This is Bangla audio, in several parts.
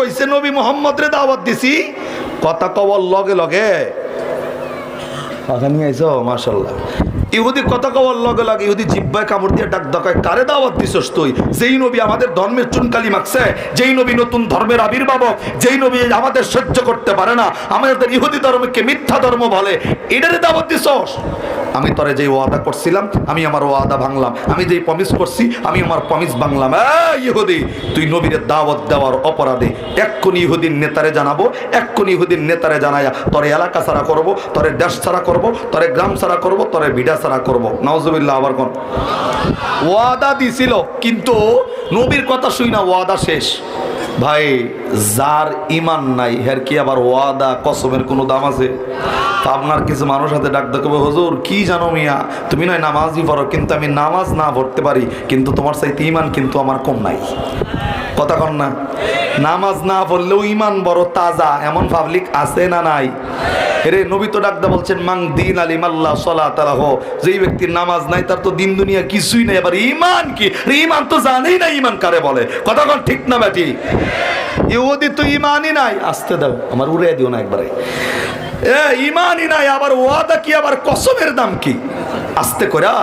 কইছে, নবী মোহাম্মদ রে দাওয়াত দিছি। কথা কবর লগে লগে কথা নিয়ে আইছো মাশাল্লাহ ইহুদি কথা কওয়ার লগে লাগে ইহুদি জিব্বায় কামড় দিয়ে ডাক ডাকায় কারে দাওয়াত দিছস তুই? যেই নবী আমাদের ধর্মের চুনকালি মাখছে, যেই নবী নতুন ধর্মের আবির্ভাবক, যেই নবী আমাদের সহ্য করতে পারে না, আমাদের ইহুদি ধর্মকে মিথ্যা ধর্ম বলে, এটারে দাওয়াত দিছস? আমি তরে যেই ওয়াদা করছিলাম, আমি আমার ওয়াদা ভাঙলাম। আমি যেই প্রমিস করছি, আমি আমার প্রমিস ভাঙলাম। ইহুদি, তুই নবীরে দাওয়াত দেওয়ার অপরাধে এক্ষুনি ইহুদিন নেতারে জানাব, এক্ষুনি ইহুদিন নেতারে জানাইয়া তরে এলাকা ছাড়া করব, তরে দেশ ছাড়া করব, তরে গ্রাম ছাড়া করব, তরে বিডা ছাড়া করব। নওয়াজবিল্লাহ আবার কোন? ওয়াদা দিছিল, কিন্তু নবীর কথা শুই না, ওয়াদা শেষ। ভাই, যার ইমান নাই, হের কি আবার ওয়াদা, কসমের কোনো দাম আছে? আপনার কিছু মানুষ হাতে ডাক দেখবে, হজুর, কি জানো মিয়া? তুমি নয় নামাজই পড়ো, কিন্তু আমি নামাজ না পড়তে পারি, কিন্তু তোমার সাথে ইমান কিন্তু আমার কম নাই। কথা কন না। নামাজ না পড়লেও ইমান বড় তাজা, এমন পাবলিক আছে না নাই? রে নবী তো ডাকদা বলছেন, মাং দিন আলিম আল্লাহ সলা তালাহ যেই ব্যক্তির নামাজ নাই, তার তো দিন দুনিয়া কিছুই নাই। এবার ইমান কি? ইমান তো জানেই না ইমান কারে বলে। কথা কন ঠিক না ব্যাটি? ইহুদি তো ইমানই নাই। আসতে দাও, আমার উড়ে দিও না একবারে। এ, ইমানই নাই, আবার ওয়াদা কি? আবার কসমের দাম কি? আস্তে করা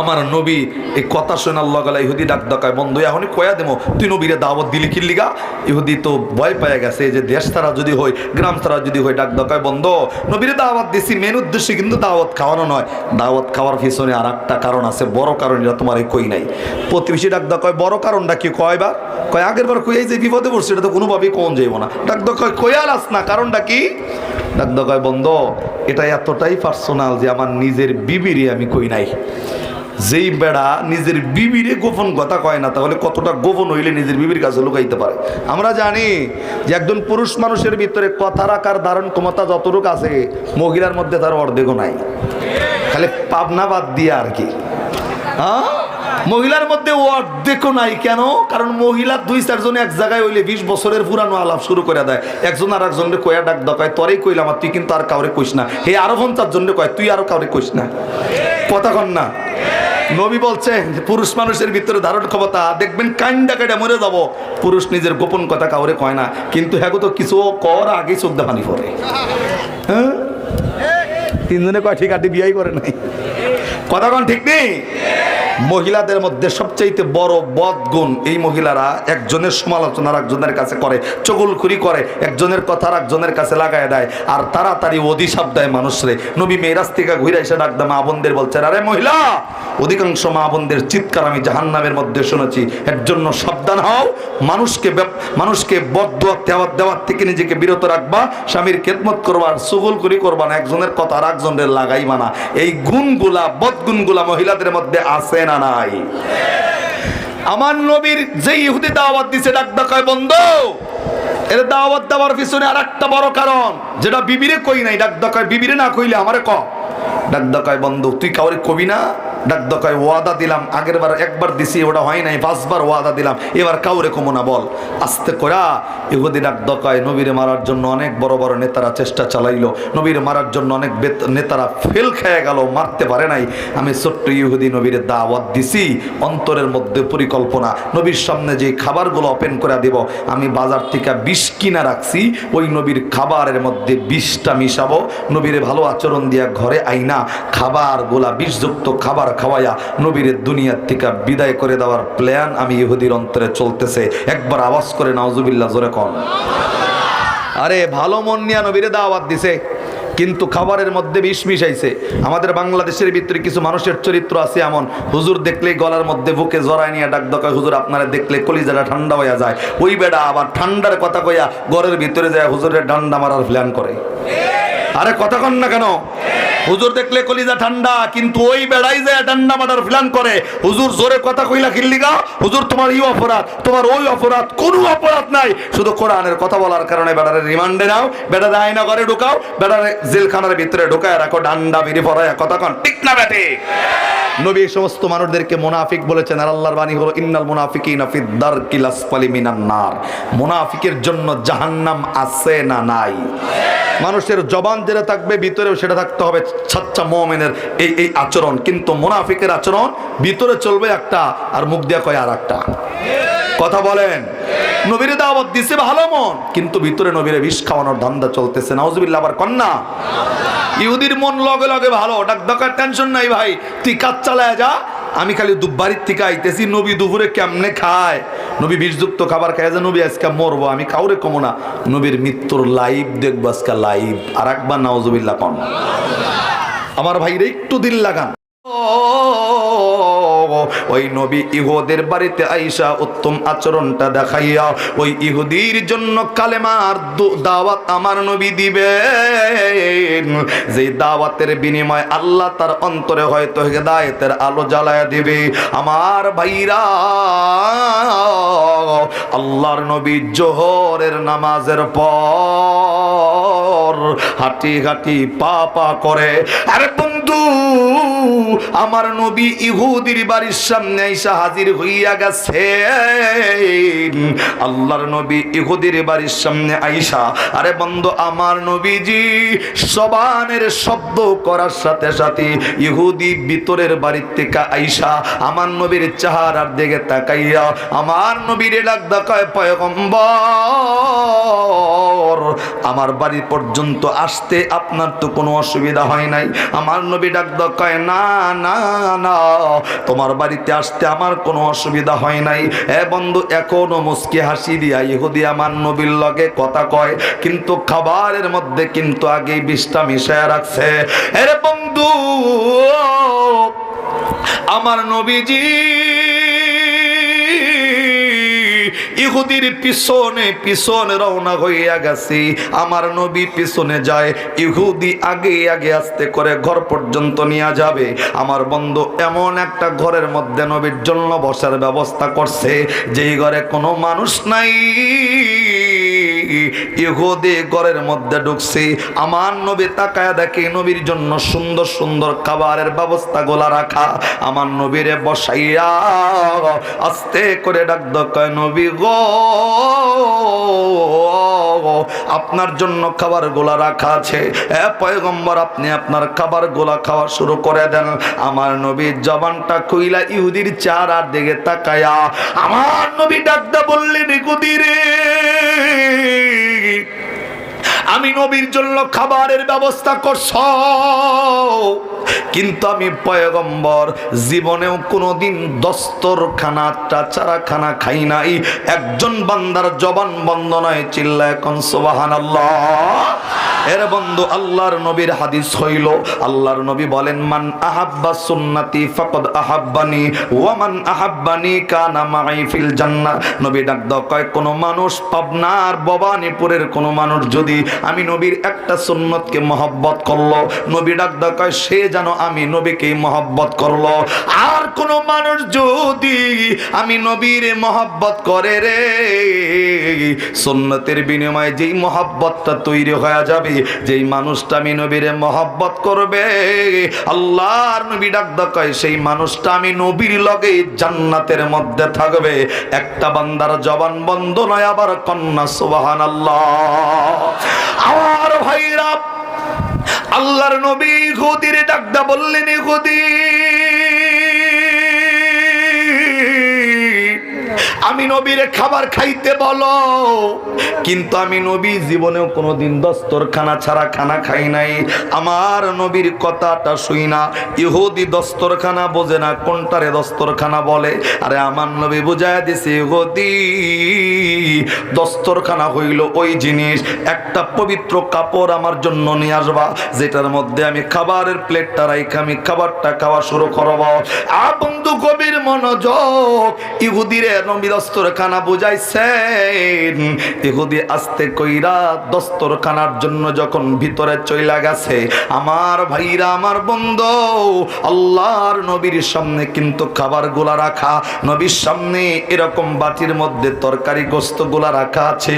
আমার নবী এই কথা শোনা আল্লাহ গলা ইহুদি ডাক ডাকায়, বন্ধু, এখনই কয়া দেবো, তুই নবীরে দাওয়াত দিলি কিল্লিগা ইহুদি তো ভয় পেয়ে গেছে যে দেশ ছাড়া যদি হয়, গ্রাম ছাড়া যদি হয়, ডাক ডাকায়, বন্ধ, নবীরে দাওয়াত দিছি মেন উদ্দেশ্যে কিন্তু দাওয়াত খাওয়ানো নয়। দাওয়াত খাওয়ার পিছনে আর একটা কারণ আছে, বড় কারণ এটা তোমার এই কই নাই। প্রতিবেশী ডাক ডাকায়, বড় কারণটা কি? কয় বা কয়, আগের বার কই এই যে বিপদে পড়ছে, এটা তো কোনোভাবেই কোন যাইব না। ডাক ডাকায় কয়াল আস না, কারণটা কি? ডাক ডাকায়, বন্ধ, এটা এতটাই পার্সোনাল যে আমার নিজের বিবিরে আমি কই নাই। যেই বেড়া নিজের বিবিরে গোপন কথা কয় না, তাহলে কতটা গোপন হইলে নিজের বিবির কাছে লুকাইতে পারে? আমরা জানি যে একজন পুরুষ মানুষের ভিতরে কথা রাখার ধারণ ক্ষমতা যতটুকু আছে, মহিলার মধ্যে তার অর্ধেকও নাই। খালি পাবনা বাদ দিয়ে আর কি। হ্যাঁ? মহিলার মধ্যে অর্ধেকও নাই কেন? কারণ মহিলা দুই চারজন এক জায়গায় হইলে বিশ বছরের পুরানো আলাপ শুরু করে দেয়। একজন আর একজনের কয়া ডাক দকায় তরেই কইলাম আর তুই কিন্তু আর কাউরে কইস না। হে আরও পঞ্চাশ জন্য কয়, তুই আরও কাউরে কইস না। কথা কন না। নবী বলছে যে পুরুষ মানুষের ভিতরে ধারণ ক্ষমতা, দেখবেন কান্ডা কেটে মরে যাব। পুরুষ নিজের গোপন কথা কাউরে কয় না, কিন্তু হ্যাঁ তো কিছু কর আগে চোখ দেখানি পরে হ্যাঁ? তিনজনে কয়, ঠিক আটি বিয়াই করে নাই। কথা কন ঠিক নেই? মহিলাদের মধ্যে সবচাইতে বড় বদগুণ এই মহিলারা একজনের সমালোচনা একজনের কাছে করে, চগুলখুরি করে, একজনের কথা একজনের কাছে লাগায় দেয়, আর তাড়াতাড়ি অধিশাপ দেয় মানুষরে নবী মেয়েরাজ থেকে ঘুরে এসে ডাকদা মা বোনদের বলছে আরে মহিলা, অধিকাংশ মা বোনদের চিৎকার আমি জাহান্নামের মধ্যে শুনেছি। এর জন্য সাবধান হও, মানুষকে মানুষকে বদ্ধ দেওয়ার দেওয়ার থেকে নিজেকে বিরত রাখবা, স্বামীর খেদমত করবা, আর সুগুলখুরি করবা না, একজনের কথা আর একজনের লাগাইবা না। এই গুণগুলা বদগুণগুলা মহিলাদের মধ্যে আছে না নাই? আমার নবীর যে ইহুদি দাওয়াত দিছে, ডাক ডাকায় বন্ধ, এর দাওয়াত দেওয়ার পিছনে আর একটা বড় কারণ, যেটা বিবিরে কই নাই, ডাক ডাকায় বিবিরে না কইলে আমারে ক? ডাক ডাকায় বন্ধ, তুই কাউরে কবি না? ডাক ডাকায় ওয়াদা দিলাম, আগের বার একবার দিছি, ওটা হয় নাই, পাঁচবার ওয়াদা দিলাম, এবার কাউরে কমো না বল। আস্তে করা ইহুদি ডাক ডাকায় নবীরে মারার জন্য অনেক বড় বড় নেতারা চেষ্টা চালাইলো, নবীরে মারার জন্য অনেক নেতারা ফেল খেয়ে গেল, মারতে পারে নাই। আমি ছোট্ট ইহুদি নবীরে দাওয়াত দিছি, অন্তরের মধ্যে পরিকল্পনা, নবীর সামনে যে খাবারগুলো ওপেন করে দেব, আমি বাজার থেকে বিষ কিনা রাখছি, ওই নবীর খাবারের মধ্যে বিষটা মিশাবো, নবীরে ভালো আচরণ দিয়া ঘরে আইনা, খাবারগুলা বিষযুক্ত খাবার খাওয়াইয়া নবীরে দুনিয়ার থেকে বিদায় করে দেওয়ার প্ল্যান আমি ইহুদির অন্তরে চলতেছে। একবার আওয়াজ করে নাওজুবিল্লাহ, জোরে কন। আরে, ভালো মন নিয়া নবীরে দাওয়াত দিছে, কিন্তু খাবারের মধ্যে বিষ মিশাইছে। আমাদের বাংলাদেশের ভিতরে কিছু মানুষের চরিত্র আছে এমন। হুজুর দেখলে গলার মধ্যে বুকে জড়ায় নিয়ে ডাক দকায় হুজুর, আপনারা দেখলে কলিজাটা ঠান্ডা হয়ে যায়। ওই বেড়া আবার ঠান্ডার কথা কইয়া ঘরের ভিতরে যায়, হুজুরের ডান্ডা মারার প্ল্যান করে। আরে, কথা কন না কেন? হুজুর দেখলে কলিজা ঠান্ডা, কিন্তু ওই বেড়াই যায় ঠান্ডা মারার প্ল্যান করে। হুজুর জোরে কথা কইলা কিল্লিগা হুজুর তোমার এই অপরাধ, তোমার ওই অপরাধ, কোনো অপরাধ নাই। শুধু কোরআনের কথা বলার কারণে বেড়ারে রিমান্ডে নাও, বেড়ারে আয়না করে ঢুকাও, বেড়ারে জেলখানার ভিতরে ঢুকায় রাখো, ডান্ডা বিড়ি পড়ায় কথা কন, ঠিক না বেটে নবী সমস্ত মানুষদেরকে মুনাফিক বলেছেন, আর আল্লাহর বাণী হলো, ইন্নাল মুনাফিকিনা ফিদ দারকিল আসফালি মিনান নার। মুনাফিকের জন্য জাহান্নাম আছে না নাই? মানুষের জবান যেটা থাকবে, ভিতরেও সেটা থাকতে হবে। সাচ্চা মোমেনের এই এই আচরণ। কিন্তু মোনাফিকের আচরণ ভিতরে চলবে একটা, আর মুখ দিয়া কয় আর একটা কথা বলেন। নবীর দাওয়াত দিছে ভালো মন, কিন্তু ভিতরে নবীরে বিষ খাওয়ানোর ধান্দা চলতেছে। নাউজুবিল্লাহ, আবার কন্যা। ইহুদির মন লগে লগে ভালো। ডাক দরকার টেনশন নাই ভাই। তুই কাজ চালায় যা আমি খালি দুবারির থেকে আইতেছি, নবী দুপুরে কেমনে খায়? নবী বিষযুক্ত খাবার খায়, যে নবী আজকে মরবো, আমি কাউরে কমো না। নবীর মৃত্যুর লাইভ দেখব আজকে লাইভ। আর একবার নাওজবিল্লা কন। আমার ভাইরে একটু দিল লাগান। ওই নবী ইহুদের বাড়িতে আইসা উত্তম আচরণটা দেখাইয়া ওই ইহুদির জন্য কালেমার দাওয়াত আমার নবী দিবে যে দাওয়াতের বিনিময় আল্লাহ তার অন্তরে হয়তো হেদায়েতের আলো জ্বালায় দিবে। আমার ভাইরা, আল্লাহর নবী জোহরের নামাজের পর হাঁটি হাঁটি পা পা করে। আরে বন্ধু, আমার নবী ইহুদির বাড়ির সামনে এসে হাজির হইয়া গেছে। আল্লাহর নবী ইহুদির বাড়ির সামনে আইসা, আরে বন্ধু, আমার নবীজি সবানের শব্দ করার সাথে সাথে ইহুদি ভিতরের বাড়ির থেকে আইসা আমার নবীর চেহারার দিকে তাকাইয়া আমার নবীর ডাক দেখায়, পয়গম্বর, আমার বাড়ি পর্যন্ত আসতে আপনার তো কোনো অসুবিধা হয় নাই। আমার নবী ডাক দেখায় না না না, তোমার বাড়িতে আসতে আমার কোনো অসুবিধা হয় নাই। এ বন্ধু, এখনও মুসকি হাসি দিয়া ইহুদি আমার নবীর লগে কথা কয়, কিন্তু খাবারের মধ্যে কিন্তু আগেই বিষটা মিশায় রাখছে। এরে বন্ধু, আমার নবীজি ইহুদির পিছনে পিছনে রওনা হইয়া গেছি। আমার নবী পিছনে যায়, ইহুদি আগে আগে আস্তে করে ঘর পর্যন্ত নিয়ে যাবে। আমার বন্ধু এমন একটা ঘরের মধ্যে নবীর জন্য বসার ব্যবস্থা করছে, যেই ঘরে কোনো মানুষ নাই। ইহুদি ঘরের মধ্যে ঢুকছে। আমার নবী তাকায় দেখে নবীর জন্য সুন্দর সুন্দর খাবারের ব্যবস্থা গোলা রাখা। আমার নবীরে বসাইয়া আস্তে করে ডাক দকায় নবী আপনার জন্য খাবার গোলা রাখা আছে। পয়গম্বর, আপনি আপনার খাবার গোলা খাওয়া শুরু করে দেন। আমার নবীর জবানটা কইলা ইহুদির চার আর দিকে তাকায়া, আমার নবী ডাকদা বললেন ইহুদিরে আমি নবীর জন্য খাবারের ব্যবস্থা করছ। কিন্তু আমি পয়গম্বর, জীবনেও কোনোদিন দস্তরখানাটা চারাখানা খাই নাই। একজন বান্দার জবান বন্ধ নয় চিল্লা এখন সোবাহান এর বন্ধু আল্লাহর নবীর হাদিস হইল, আল্লাহর নবী বলেন, মান আহাব্বা সুন্নতি ফাকদ আহাব্বানি ওয়ামান আহাব্বানি কানা মাই ফিল জান্নাহ নবী ডাক দাও, কয়, কোন মানুষ পাবনার ভবানীপুরের কোন মানুষ যদি আমি নবীর একটা সুন্নতকে মহব্বত করল। নবী ডাক দাও, কয়, সে যেন আমি নবীকে মহব্বত করল। আর কোন মানুষ যদি আমি নবীর মহব্বত করে রে, সুন্নতের বিনিময়ে যেই মহব্বতটা তৈরি হয়ে যাবে, যেই মানুষটা আমি নবীরে মহব্বত করবে, আল্লাহর নবী ডাক কয় সেই মানুষটা আমি নবীর লগে জান্নাতের মধ্যে থাকবে। একটা বান্দার জবান বন্ধ নয়, আবার কন্যা সুবাহান আল্লাহ আমার ভাইরা আল্লাহর নবী খুদির ডাকদা বললেন খুদি আমি নবীরে খাবার খাইতে বলো। কিন্তু আমি নবী জীবনেও কোনোদিন দস্তরখানা ছাড়া খানা খাই নাই। আমার নবীর কথাটা শুই না। ইহুদি দস্তরখানা বোঝে না, কোনটারে দস্তরখানা বলে? আরে আমার নবী বুঝায় দিছে, ইহুদি দস্তরখানা হইল ওই জিনিস, একটা পবিত্র কাপড় আমার জন্য নিয়ে আসবা, যেটার মধ্যে আমি খাবারের প্লেটটা রাইখা, আমি খাবারটা খাওয়া শুরু করব। আ বন্ধু গভীর মনোযোগ, ইহুদিরে নবী দস্তরখানা বুঝাইছেন। ইহুদি আসতে কইরা দস্তরখানার জন্য যখন ভিতরে চইলা গেছে, আমার ভাইরা, আমার বন্ধু, আল্লাহর নবীর সামনে কিন্তু খাবারগুলা রাখা, নবীর সামনে এরকম বাটির মধ্যে তরকারি গোস্তগুলা রাখা আছে।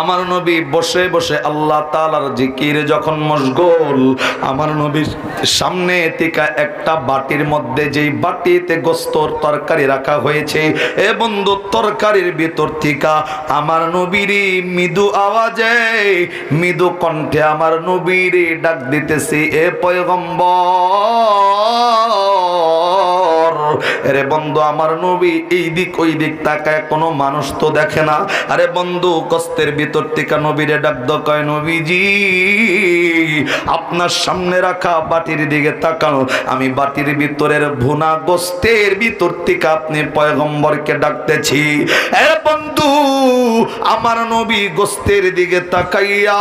আমার নবী বসে বসে আল্লাহ তালার জিকির যখন মশগুল, আমার নবীর সামনে থেকে একটা বাটির মধ্যে যেই বাটিতে গোস্তর তরকারি রাখা হয়েছে, এ বন্ধু তরকারির ভিতর থেকে আমার নবীর মৃদু আওয়াজে, মৃদু কণ্ঠে আমার নবীর ডাক দিতেছে, এ পয়গম্বর আরে বন্ধু, আমার নবী এই দিক ওই দিক তাকায়, কোনো মানুষ তো দেখে না। আরে বন্ধু, কষ্টের ভিতর থেকে নবীরে ডাক দকায় নবীজি, আপনার সামনে রাখা বাটির দিকে তাকান আমি বাটির ভিতরের ভুনা গোস্তের ভিতর থেকে আপনি পয়গম্বরকে ডাকতেছি। এ বন্ধু, আমার নবী গোস্তের দিকে তাকাইয়া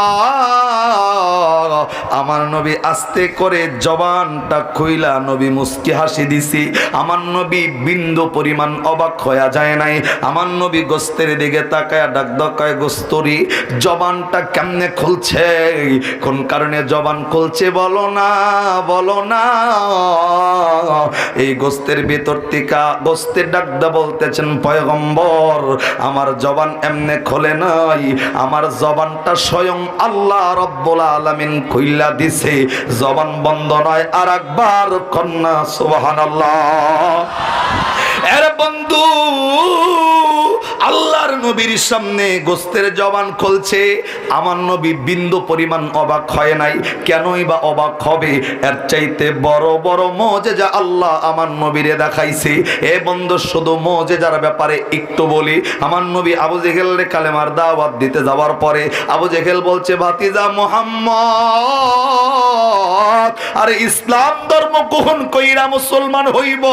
আমার নবী আস্তে করে জবানটা খুইলা নবী মুস্কি হাসি দিছি। আমার নবী বিন্দু পরিমাণ অবাক হয়ে যায় নাই। আমার নবী গোস্তের দিকে তাকায় ডাক দকায় গোস্তরি, জবানটা কেমনে খুলছে? কোন কারণে জবান খুলছে বলো না বলো না। এই গোস্তের ভিতর থেকে গোস্তের ডাকদা বলতেছেন, পয়গম্বর, আমার জবান এমনে খোলে নাই। আমার জবানটা স্বয়ং আল্লাহ রব্বুল আলামিন খুইলা দিছে। জবান বন্ধ নয় আর একবার কন্যা সুবহানাল্লাহ। এর বন্ধু আল্লাহর নবীর সামনে গোস্তের জবান খুলছে। আমার নবী বিন্দু পরিমাণ অবাক হয় নাই। কেনই বা অবাক হবে? এর চাইতে বড় বড় মজেজা আল্লাহ আমার নবীরে দেখাইছে। এ বন্ধু, শুধু মজেজার ব্যাপারে একটু বলি। আমার নবী আবু জেহেল কালেমার দাওয়াত দিতে যাওয়ার পরে আবু জেহেল বলছে, ভাতিজা মোহাম্মদ, আরে ইসলাম ধর্ম গ্রহণ কইরা মুসলমান হইব।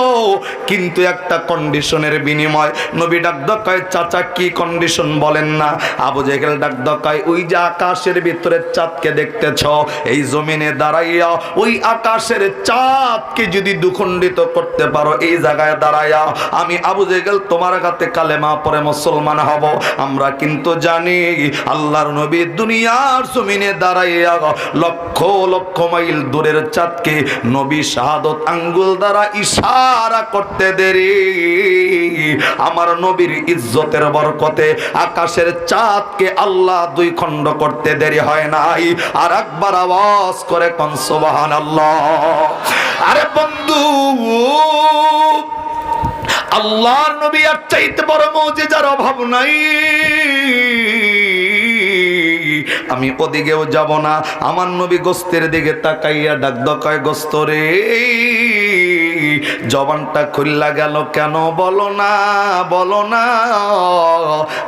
কিন্তু একটা কন্ডিশনের বিনিময় নবী ডাক চাচা কি কন্ডিশন বলেন না? আবু জেহেল ডাক দকায় ওই যে আকাশের ভিতরে চাঁদকে দেখতেছ, এই জমিনে দাঁড়াইয়া ওই আকাশের চাঁদকে যদি দুখণ্ডিত করতে পারো, এই জায়গায় দাঁড়াইয়া আমি আবু জেহেল তোমার কাছে কালেমা পরে মুসলমান হব। আমরা কিন্তু জানি আল্লাহর নবী দুনিয়ার জমিনে দাঁড়াইয়া লক্ষ লক্ষ মাইল দূরের চাঁদকে নবী শাহাদত আঙ্গুল দ্বারা ইশারা করতে দেরি। আমার নবীর ইজ্জতের বরকতে আকাশের চাঁদকে আল্লাহ দুই খণ্ড করতে দেরি হয় নাই। আর একবার আওয়াজ করে কনসবাহান আল্লাহ আরে বন্ধু, আল্লাহর নবী আর চাইতে বড় মৌজেজার অভাব নাই। আমি ওদিকেও যাব না, আমার নবী গোস্তের দিকে তাকাইয়া ডাক দকায় গোস্ত রে। জবানটা খুললা গেল, কেন বলো না বলো না।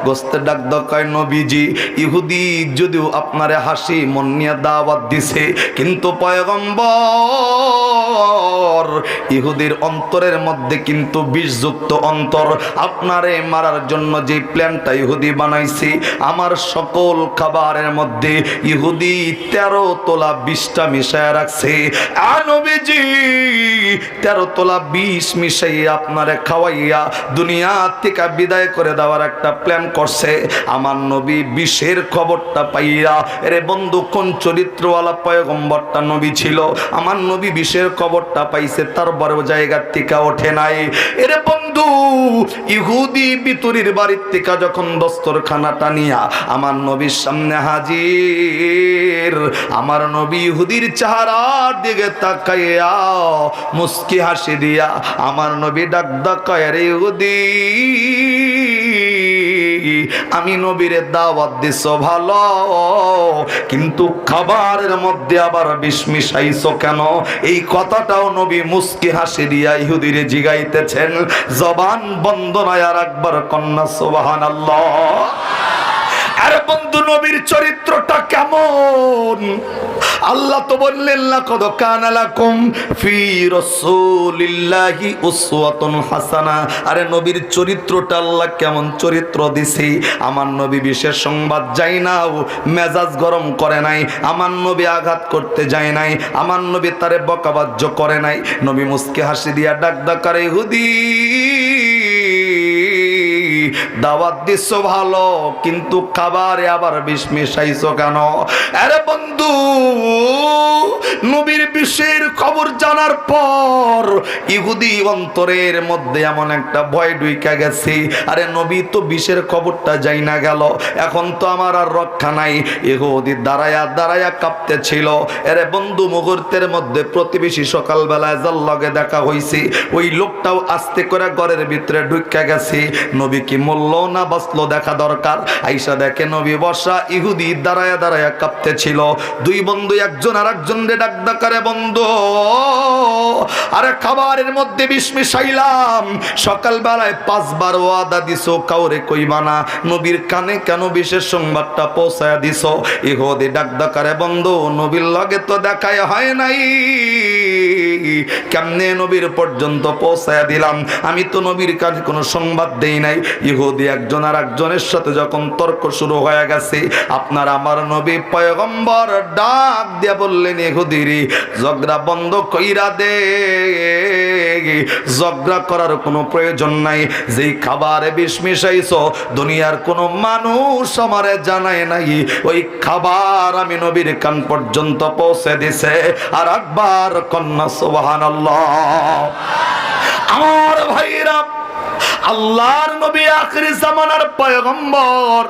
গোস্তের ডাক দকায় নবীজি, ইহুদি যদিও আপনারে হাসি মন নিয়ে দাওয়াত দিছে, কিন্তু পয়গম্বর, ইহুদির অন্তরের মধ্যে কিন্তু বিষযুক্ত অন্তর। আপনারে মারার জন্য যে প্ল্যানটা ইহুদি বানাইছে, আমার সকল খাবারের মধ্যে ইহুদি তেরো তোলা বিষটা মিশায় রাখছে। আনবিজি তেরো তোলা বিষ মিশাইয়া আপনারে খাওয়াইয়া দুনিয়া থেকে বিদায় করে দেওয়ার একটা প্ল্যান করছে। আমার নবী বিষের খবরটা পাইয়া, এর বন্ধু, কোন চরিত্রওয়ালা পয়গম্বরটা নবী ছিল? আমার নবী বিষের খবরটা পাইছে, তারপরেও জায়গার থেকে ওঠে নাই। এরে বন্ধু ইহুদি বিতুরির বাড়ির থেকে যখন দস্তরখানা টানিয়া আমার নবীর সামনে হাজির, আমার নবী ইহুদির চেহারার দিকে তাকাইয়া মুস্কি হাসি দিয়া আমার নবী ডাক ডাকায় রে ইহুদি আমি নবীরে দাওয়াত দিছ ভালো, কিন্তু খাবারের মধ্যে আবার বিষ কেন? এই কথাটাও নবী মুস্কি হাসি দিয়া ইহুদিরে জিগাইতেছেন, জবান বন্ধ নয় আর একবার কন্যা সোবাহান আল্লাহ আরে বন্ধু নবীর চরিত্রটা কেমন? আল্লাহ তো বললেন না কদ কানালাকুম ফি রাসূলিল্লাহি উসওয়াতুন হাসানা। আরে নবীর চরিত্রটা আল্লাহ কেমন চরিত্র দিছি? আমার নবী বিশেষ সংবাদ যাই না মেজাজ গরম করে নাই, আমার নবী আঘাত করতে যায় নাই, আমার নবী তারে বকাবাজ্য করে নাই। নবী মুস্কি হাসি দিয়া ডাক ডাকারে হুদি! দাওয়াত দিচ্ছ ভালো, কিন্তু খাবারে আবার বিষ মিশাইছো কেন? আরে বন্ধু, নবীর বিষের খবর জানার পর ইহুদি অন্তরের মধ্যে এমন একটা ভয় ডুইকা গেছে। আরে নবী তো বিষের খবরটা যাই না গেল, এখন তো আমার আর রক্ষা নাই। ইহুদি দাঁড়ায়া দাঁড়ায়া কাঁপতে ছিল এরে বন্ধু, মুহূর্তের মধ্যে প্রতিবেশী সকালবেলায় যার লগে দেখা হইছে। ওই লোকটাও আস্তে করে ঘরের ভিতরে ঢুকা গেছে। নবী কি মোল্লা মরলো না বাঁচলো দেখা দরকার। আইসা দেখে নবী বসা ইহুদি দাঁড়ায় দাঁড়ায় কাঁপতে ছিল দুই বন্ধু, একজন আর একজন রে ডাক ডাকারে বন্ধু, আরে খাবারের মধ্যে বিষ মিশাইলাম। সকালবেলায় পাঁচবার ওয়াদা দিছো, কাউরে কইবা না। নবীর কানে কেন বিশেষ সংবাদটা পৌঁছায় দিছো? ইহুদি ডাক ডাকারে বন্ধু, নবীর লগে তো দেখাই হয় নাই। কেমনে নবীর পর্যন্ত পৌঁছায় দিলাম? আমি তো নবীর কাছে কোনো সংবাদ দেই নাই। ইহুদি একজন আর একজনের সাথে যখন তর্ক শুরু হয়ে গেছে, আপনার আমার নবী পয়গম্বর ডাক দিয়া বললেন ইহুদিরি ঝগড়া বন্ধ কইরা দে। ঝগড়া করার কোনো প্রয়োজন নাই। যেই খাবারে বিষ মিশাইছ, দুনিয়ার কোনো মানুষ আমারে জানায় নাই। ওই খাবার আমি নবীর কান পর্যন্ত পৌঁছে দিছে। আর একবার কন্যা সুবহান আমার ভাইরা আল্লাহর নবী আখরি জামানার পয়গম্বর।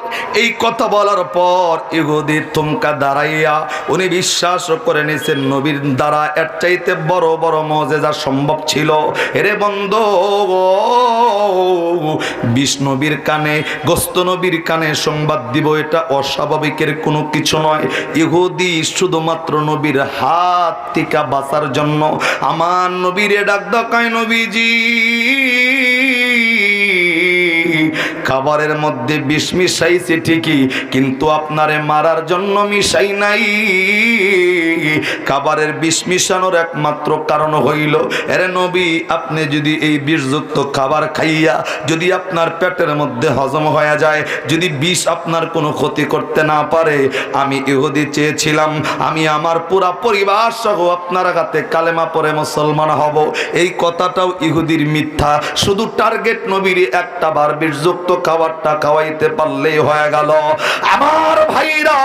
এই কথা বলার পর ইহুদি থমকা দাঁড়াইয়া উনি বিশ্বাস করে নিছেন, নবীর দ্বারা এর চাইতে বড় বড় মজেজা সম্ভব ছিল। এরে বন্ধ বিষ্ণবীর কানে, গোস্ত নবীর কানে সংবাদ দিব, এটা অস্বাভাবিকের কোনো কিছু নয়। ইহুদি শুধুমাত্র নবীর হাত থেকে বাঁচার জন্য আমার নবীরে ডাক ডাকায় নবীজি। খাবারের মধ্যে বিষ মিশাইছে ঠিকই, কিন্তু আপনারে মারার জন্য মিশাই নাই। খাবারের বিষ মিশানোর একমাত্র কারণ হইল, এরে নবী, আপনি যদি এই বিষযুক্ত খাবার খাইয়া যদি আপনার পেটের মধ্যে হজম হয়ে যায়, যদি বিষ আপনার কোনো ক্ষতি করতে না পারে, আমি ইহুদি চেয়েছিলাম, আমি আমার পুরা পরিবার সহ আপনার হাতে কালেমা পরে মুসলমান হব। এই কথাটাও ইহুদির মিথ্যা, শুধু টার্গেট নবীর একটা বার বিষযুক্ত খাবারটা খাওয়াইতে পারলেই হয়ে গেল। আমার ভাইরা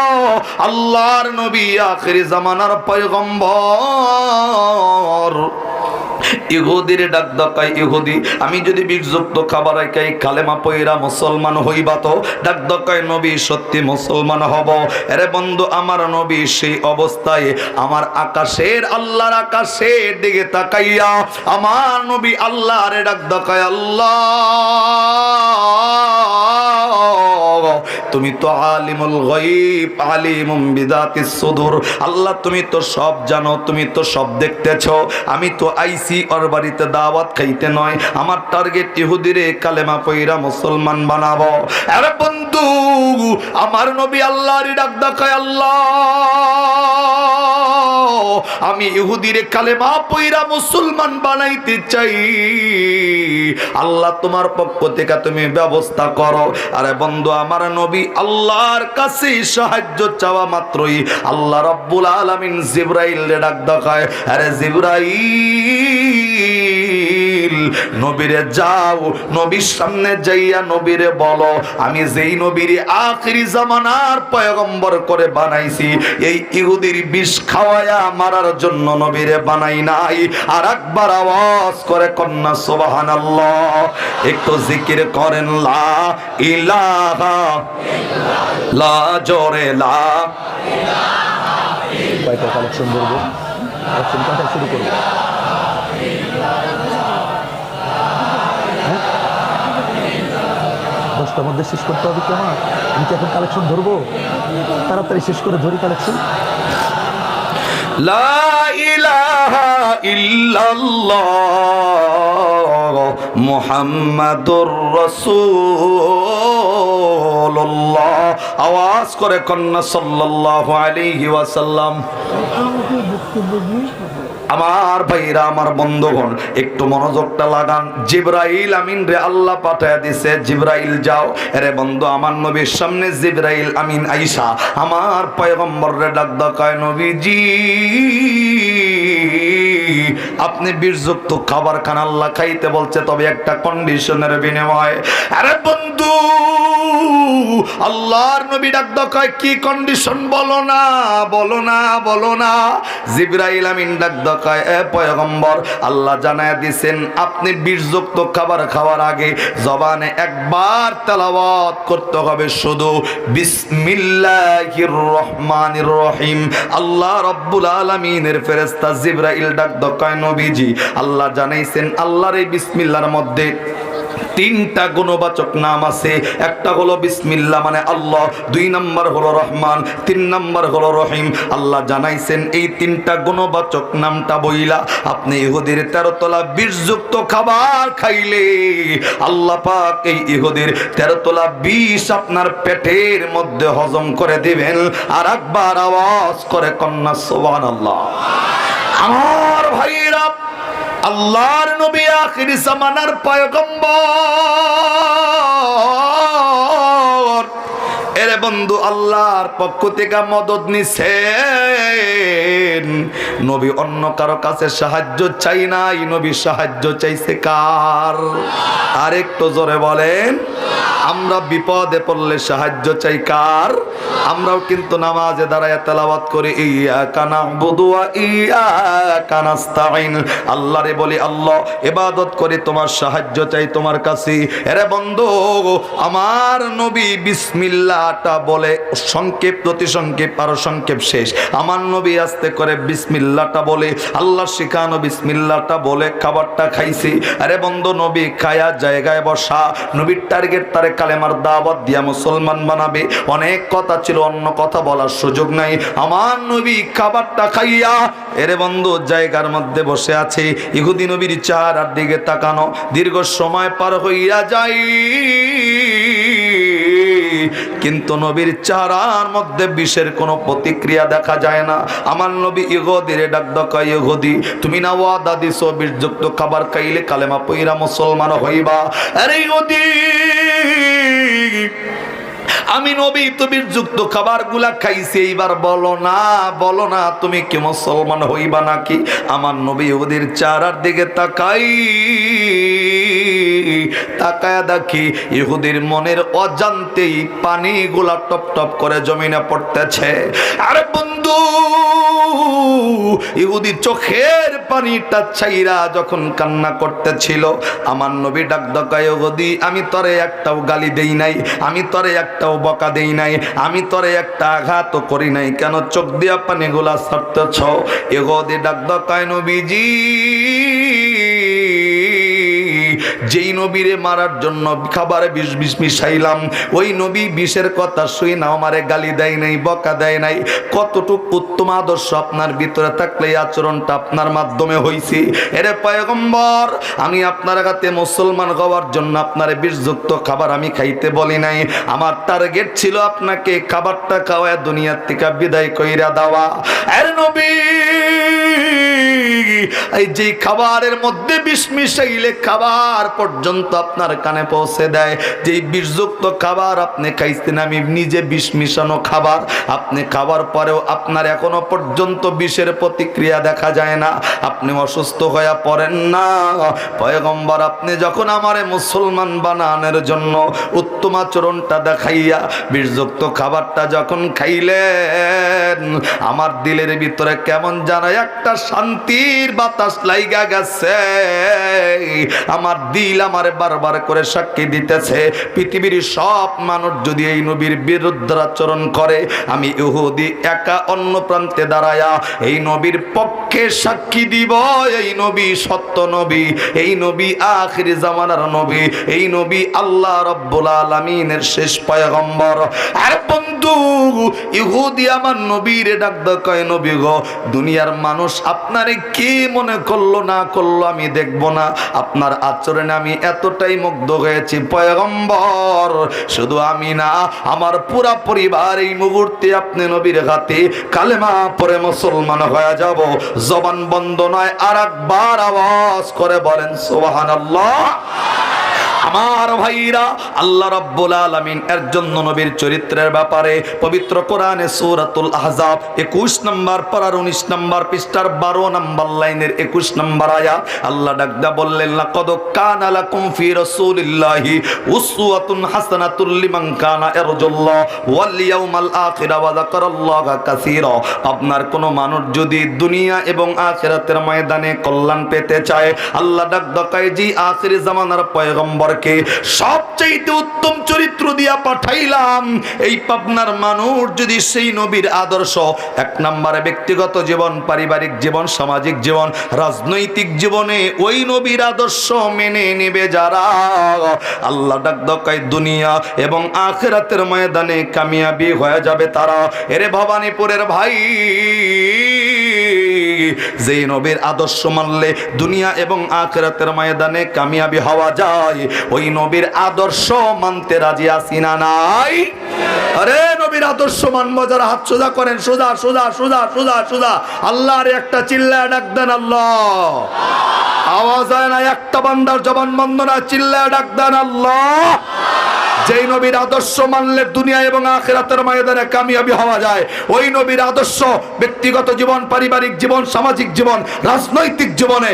আল্লাহর নবী আখির জামানার পয়গম্বর। ইহুদির ডাক ডাকাই ইহুদি। আমি যদি বিষযুক্ত খাবার খাই কালেমা পইরা মুসলমান হইবা তো? ডাক ডাকাই নবী সত্যি মুসলমান হব। এরে বন্ধু, আমার নবী সেই অবস্থায় আমার আকাশের আল্লাহর আকাশের দিকে তাকাইয়া আমার নবী আল্লাহর ডাক ডাকায়, আল্লাহ তুমি তো আলিমুল গাইব আলিমুম বিদাতিস সুদুর। আল্লাহ, তুমি তো সব জানো, তুমি তো সব দেখতেছো। আমি তো আইসি ওর বাড়িতে দাওয়াত খাইতে নয়। আমার টার্গেট ইহুদিরে কালেমা পয়রা মুসলমান বানাবো। আরে বন্ধু, আমার নবী আল্লাহর ডাক দেখায় আল্লাহ। আমি ইহুদিরে কালেমা পইরা মুসলমান বানাইতে চাই। আল্লাহ তোমার পক্ষ থেকে তুমি ব্যবস্থা করো। আরে বন্ধু, আমার নবী আল্লাহর কাছে সাহায্য চাওয়া মাত্রই আল্লাহ রব্বুল আলমিন জিব্রাইল ডাক দেখায়। আরে জিব্রাইল! নবীরে যাও, নবীর সামনে যাইয়া নবীরে বলো, আমি যেই নবীরে আখরি জামানার পয়গম্বর করে বানাইছি, এই ইহুদির বিষ খাওয়ায়া মারার জন্য নবীরে বানাই নাই। আর একবার আওয়াজ করে কন্যা, সুবহানাল্লাহ, একটু জিকির করেন, লা ইলাহা লা, জোরে লা। কয়টা কালেকশন ধরবো কালেকশন কয়টা শুরু করব। দশটার মধ্যে শেষ করতে হবে কি আমার? আমি কি এখন কালেকশন ধরবো? তাড়াতাড়ি শেষ করে ধরি কালেকশন মুহাম্মাদুর রাসূলুল্লাহ। আওয়াজ করে কন্যা সাল্লাল্লাহু আলাইহি ওয়াসাল্লাম। আমার ভাইরা, আমার বন্ধুগণ, একটু মনোযোগটা লাগান। জিব্রাইল আমিন রে আল্লাহ পাঠায় দিছে, জিব্রাইল যাও। রে বন্ধু, আমার নবীর সামনে জিব্রাইল আমিন আইসা। আমার পয়গম্বর রে ডাক ডাকায় নবীজি, আপনি বীরযুক্ত খাবার খান আল্লাহ খাইতে বলছে, তবে একটা কন্ডিশনের বিনিময়ে। আরে বন্ধু, আল্লাহর নবী ডাক কয়, কি কন্ডিশন বলো না বলো না বলো না। জিব্রাইল আমিন ডাক ডাকায় এ পয়গম্বর, আল্লাহ জানায় দিছেন, আপনি বীরযুক্ত খাবার খাওয়ার আগে জবানে একবার তেলাওয়াত করতে হবে শুধু বিসমিল্লাহির রহমানির রহিম। আল্লাহ রব্বুল আলামিনের ফেরেশতা জিব্রাইল ডাক কয়, নবীজি, আল্লাহ জানাইছেন, আল্লাহর এই বিসমিল্লাহর মধ্যে তিনটা গুণবাচক নাম আছে। একটা হলো বিসমিল্লাহ মানে আল্লাহ, দুই নাম্বার হলো রহমান, তিন নাম্বার হলো রহিম। আল্লাহ জানাইছেন, এই তিনটা গুণবাচক নামটা বইলা আপনি ইহুদির তেরোতলা বিষযুক্ত খাবার খাইলে আল্লাহ পাক এই ইহুদির তেরোতলা বিষ আপনার পেটের মধ্যে হজম করে দিবেন। আর একবার আওয়াজ করে কন্যা সোবান আল্লাহ আমার ভাইরা আল্লাহর নবী আখির জামানার পয়গম্বর। বন্ধু আল্লাহর পক্ষ থেকে মদত নিছেন। নবী অন্য কারও কাছে সাহায্য চাই নাই, নবী সাহায্য চাইছে কার? আর একটু জোরে বলেন, আমরা বিপদে পড়লে সাহায্য চাই কার? আমরাও কিন্তু নামাজে দাঁড়ায় তেলাওয়াত করি ইয়া কানা বুদুয়া ইয়া কানাস্তাইন আল্লাহরে বলি, আল্লাহ এবাদত করে, তোমার সাহায্য চাই তোমার কাছে। এরে বন্ধু, আমার নবী বিসমিল্লাহটা বলে, সংক্ষেপ প্রতি সংক্ষেপ, আর সংক্ষেপ শেষ। আমার নবী আস্তে করে বিসমিল্লাহটা বলে আল্লাহ শিখানো বিসমিল্লাহটা বলে, খাবারটা খাইছি। আরে বন্ধু, নবী খায়া জায়গায় বসা, নবীর টার্গেট তারে কালেমার দাওয়াত দিয়া মুসলমান বানাবে। অনেক কথা ছিল, অন্য কথা বলার সুযোগ নাই। আমার নবী খাবারটা খাইয়া, এরে বন্ধু, জায়গার মধ্যে বসে আছে। ইহুদি নবীর চার আর দিকে তাকানো, দীর্ঘ সময় পার হইয়া যাই। কিন্তু নবীর চারার মধ্যে বিষের কোনো প্রতিক্রিয়া দেখা যায় না। আমার নবী, ইহুদিরে ডাক ডাকা ইহুদি, তুমি না ওয়াদা দিছ, বিষযুক্ত খাবার খাইলে কালেমা পইরা মুসলমান হইবা। আরে ইহুদি! আমি নবী, তুমি যুক্ত খাবারগুলা খাইছি, এইবার বলো না বলো না, তুমি কি মুসলমান হইবা নাকি? আমার নবী ওদের চারার দিকে তাকাই, তাকায়া দেখি ইহুদির মনের অজান্তেই পানিগুলা টপ টপ করে জমিনে পড়তেছে। আরে বন্ধু, ইহুদি চোখের পানিটা ছাইরা যখন কান্না করতেছিল, আমার নবী ডাক ডাকায়, ইহুদি, আমি তরে একটাও গালি দেই নাই, আমি তরে একটাও বকা দেই নাই। আমি তোরে একটা আঘাত করি নাই। কেন চোখ দিয়া পানিগুলা ছাড়তেছ? এগোদি ডাক ডাকায় নবীজি। যেই নবীরে মারার জন্য খাবারে বিষ বিষ মিশাইলাম, ওই নবী বিষের কথা শুই না, আমারে গালি দেয় নাই, বকা দেয় নাই। কতটুক উত্তম আদর্শ আপনার ভিতরে থাকলে এই আচরণটা আপনার মাধ্যমে হইছে। এরে পয়গম্বর, আমি আপনার কাছে মুসলমান হওয়ার জন্য আপনার বিষযুক্ত খাবার আমি খাইতে বলি নাই। আমার টার্গেট ছিল আপনাকে খাবারটা খাওয়ায় দুনিয়ার থেকে বিদায় কইরা দেওয়া। এর নবী, এই যে খাবারের মধ্যে বিষ মিশাইলে খাবার পর্যন্ত আপনার কানে পৌঁছে দেয়। যে বিষযুক্ত খাবার আপনি খাইছেন, আমি নিজে বিষ মিশানো খাবার। আপনি খাবার পরেও আপনার এখনও পর্যন্ত বিষের প্রতিক্রিয়া দেখা যায় না। আপনি অসুস্থ হয়ে পড়েন না। পয়গম্বর, আপনি যখন আমারে মুসলমান বানানোর জন্য উত্তম আচরণটা দেখাইয়া বিষযুক্ত খাবারটা যখন খাইলেন, আমার দিলের ভিতরে কেমন জানা একটা শান্তির বাতাস লাইগা গেছে। আমার দিল আমার বারবার করে সাক্ষী দিতেছে, পৃথিবীর সব মানুষ যদি এই নবীর বিরুদ্ধে আচরণ করে, আমি ইহুদি একা অন্য প্রান্তে দাঁড়ায়া এই নবীর পক্ষে সাক্ষী দিব। এই নবী সত্য নবী, এই নবী আখির জামানার নবী, এই নবী আল্লাহ রব্বুল আলামিনের শেষ পয়গম্বর। আর বন্ধু, ইহুদি আমার নবীরে ডাক কয় নবী গো, দুনিয়ার মানুষ আপনারে কি মনে করল না করল আমি দেখব না। আপনার আচরণে আমি এতটাই মুগ্ধ হয়েছি, পয়গম্বর। শুধু আমি না, আমার পুরা পরিবার এই মুহূর্তে আপনি নবীর হাতে কালেমা পরে মুসলমান হয়ে যাব। জবান বন্ধ নয় আর একবার আওয়াজ করে বলেন সোহান আমার ভাইরা, আল্লাহ রাব্বুল আলামিন এর জন্য নবীর চরিত্রের ব্যাপারে পবিত্র কোরআনে সূরাতুল আহজাব 21 নম্বর পারার 19 নম্বর পৃষ্ঠার 12 নম্বর লাইনের 21 নম্বর আয়াত আল্লাহ ডাকদা বললেন, লাকাদ কানা লাকুম ফি রাসূলিল্লাহি উসওয়াতুন হাসানাতুল লিমান কানা ইয়ারজুল্লাহ ওয়াল ইয়াউমাল আখির ওয়া যাকারাল্লাহা কাসীরা। আপনার কোন মানুষ যদি দুনিয়া এবং আখিরাতের ময়দানে কল্যাণ পেতে চায়, আল্লাহ ডাক দকায় জি, আখির জামানার পয়গম্বর চরিত্রটাকে সবচাইতে উত্তম চরিত্র দিয়া পাঠাইলাম। এই পাবনার মানুষ যদি সেই নবীর আদর্শ, এক নম্বরে ব্যক্তিগত জীবন, পারিবারিক জীবন, সামাজিক জীবন, রাজনৈতিক জীবনে ওই নবীর আদর্শ মেনে নেবে যারা। আল্লাহ ডাকদকাই দুনিয়া এবং আখেরাতের ময়দানে কামিয়াবি হয়ে যাবে তারা। এরে ভবানীপুরের ভাই যে নবীর আদর্শ মানলে দুনিয়া এবং আখেরাতের ময়দানে কামিয়াবি হওয়া যায়। ওই নবীর আদর্শ মানতে রাজি আছি না নাই? আরে নবীর আদর্শ মানবো, যারা হাত সোজা করেন, সোজা সোজা সোজা সোজা সোজা। আল্লাহর একটা চিল্লায় ডাক দেন আল্লাহ। আওয়াজ হয় না, একটা বান্দার জবান না, চিল্লায় ডাক দেন আল্লাহ। যেই নবীর আদর্শ মানলে দুনিয়া এবং আখেরাতের ময়দানে কামিয়াবি হওয়া যায়, ওই নবীর আদর্শ ব্যক্তিগত জীবন, পারিবারিক জীবন, সামাজিক জীবন, রাজনৈতিক জীবনে